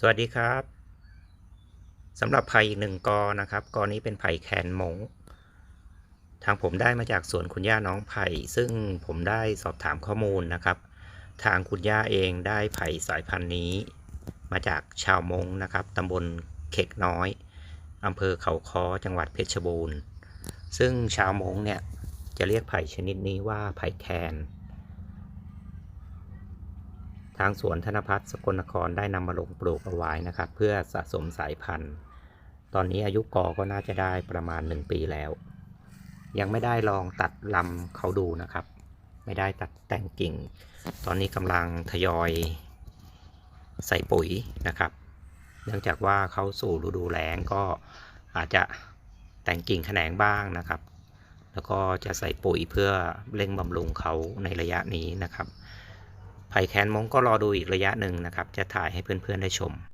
สวัสดีครับสำหรับไผ่อีกหนึ่งกอนะครับกอนี้เป็นไผ่แคนมง ทางผมได้มาจากสวนคุณย่าน้องไผ่ซึ่งผมได้สอบถามข้อมูลนะครับ ทางคุณย่าเองได้ไผ่สายพันธุ์นี้ มาจากชาวมงนะครับตำบลเข็กน้อยอำเภอเขาค้อจังหวัดเพชรบูรณ์ ซึ่งชาวมงเนี่ยจะเรียกไผ่ชนิดนี้ว่าไผ่แคน ทางสวนธนพัฒน์สกลนครได้นำมาลงปลูกเอาไว้นะครับ เพื่อสะสมสายพันธุ์ ตอนนี้อายุกอก็น่าจะได้ประมาณ 1 ปีแล้ว ยังไม่ได้ลองตัดลำเขาดูนะครับ ไม่ได้ตัดแต่งกิ่ง ตอนนี้กำลังทยอยใส่ปุ๋ยนะครับ เนื่องจากว่าเข้าสู่ฤดูแล้งก็อาจจะแต่งกิ่งแขนงบ้างนะครับ แล้วก็จะใส่ปุ๋ยเพื่อเร่งบำรุงเขาในระยะนี้นะครับ ไผ่แคนมงก็รอดูอีกระยะหนึ่งนะครับ จะถ่ายให้เพื่อนๆได้ชม